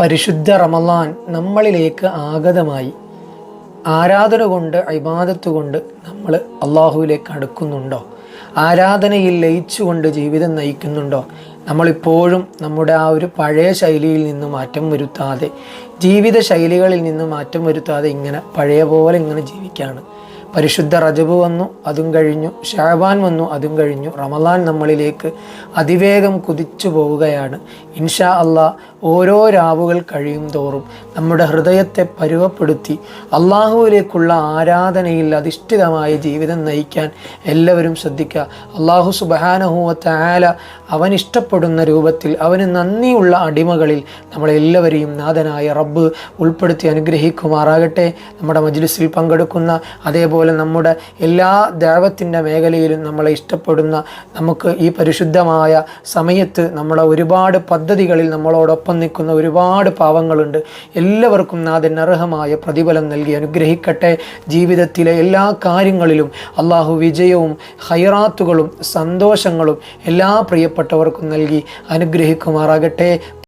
പരിശുദ്ധ റമലാൻ നമ്മളിലേക്ക് ആഗതമായി. ആരാധന കൊണ്ട് ഇബാദത്ത് കൊണ്ട് നമ്മൾ അള്ളാഹുവിലേക്ക് അടുക്കുന്നുണ്ടോ? ആരാധനയിൽ ലയിച്ചുകൊണ്ട് ജീവിതം നയിക്കുന്നുണ്ടോ? നമ്മളിപ്പോഴും നമ്മുടെ ആ ഒരു പഴയ ശൈലിയിൽ നിന്ന് മാറ്റം വരുത്താതെ ജീവിത ശൈലികളിൽ നിന്ന് മാറ്റം വരുത്താതെ ഇങ്ങനെ പഴയ പോലെ ഇങ്ങനെ ജീവിക്കുകയാണ്. പരിശുദ്ധ റജബ് വന്നു അതും കഴിഞ്ഞു. ഷാബാൻ വന്നു അതും കഴിഞ്ഞു. റമലാൻ നമ്മളിലേക്ക് അതിവേഗം കുതിച്ചു പോവുകയാണ്. ഇൻഷാ അള്ളാ ഓരോ രാവുകൾ കഴിയും തോറും നമ്മുടെ ഹൃദയത്തെ പരുവപ്പെടുത്തി അള്ളാഹുവിലേക്കുള്ള ആരാധനയിൽ അധിഷ്ഠിതമായ ജീവിതം നയിക്കാൻ എല്ലാവരും ശ്രദ്ധിക്കുക. അള്ളാഹു സുബഹാനഹുവത്തായാല അവൻ ഇഷ്ടപ്പെടുന്ന രൂപത്തിൽ അവന് നന്ദിയുള്ള അടിമകളിൽ നമ്മളെല്ലാവരെയും നാഥനായ റബ്ബ് ഉൾപ്പെടുത്തി അനുഗ്രഹിക്കുമാറാകട്ടെ. നമ്മുടെ മജ്ലിസിൽ പങ്കെടുക്കുന്ന അതേപോലെ നമ്മുടെ എല്ലാ ദേവത്തിന്റെ മേഖലയിലും നമ്മളെ ഇഷ്ടപ്പെടുന്ന നമുക്ക് ഈ പരിശുദ്ധമായ സമയത്ത് നമ്മളെ ഒരുപാട് പദ്ധതികളിൽ നമ്മളോടൊപ്പം നിൽക്കുന്ന ഒരുപാട് പാവങ്ങളുണ്ട്. എല്ലാവർക്കും നാഥൻ അർഹമായ പ്രതിഫലം നൽകി അനുഗ്രഹിക്കട്ടെ. ജീവിതത്തിലെ എല്ലാ കാര്യങ്ങളിലും അള്ളാഹു വിജയവും ഹൈറാത്തുകളും സന്തോഷങ്ങളും എല്ലാ പ്രിയപ്പെട്ടവർക്കും നൽകി അനുഗ്രഹിക്കുമാറാകട്ടെ.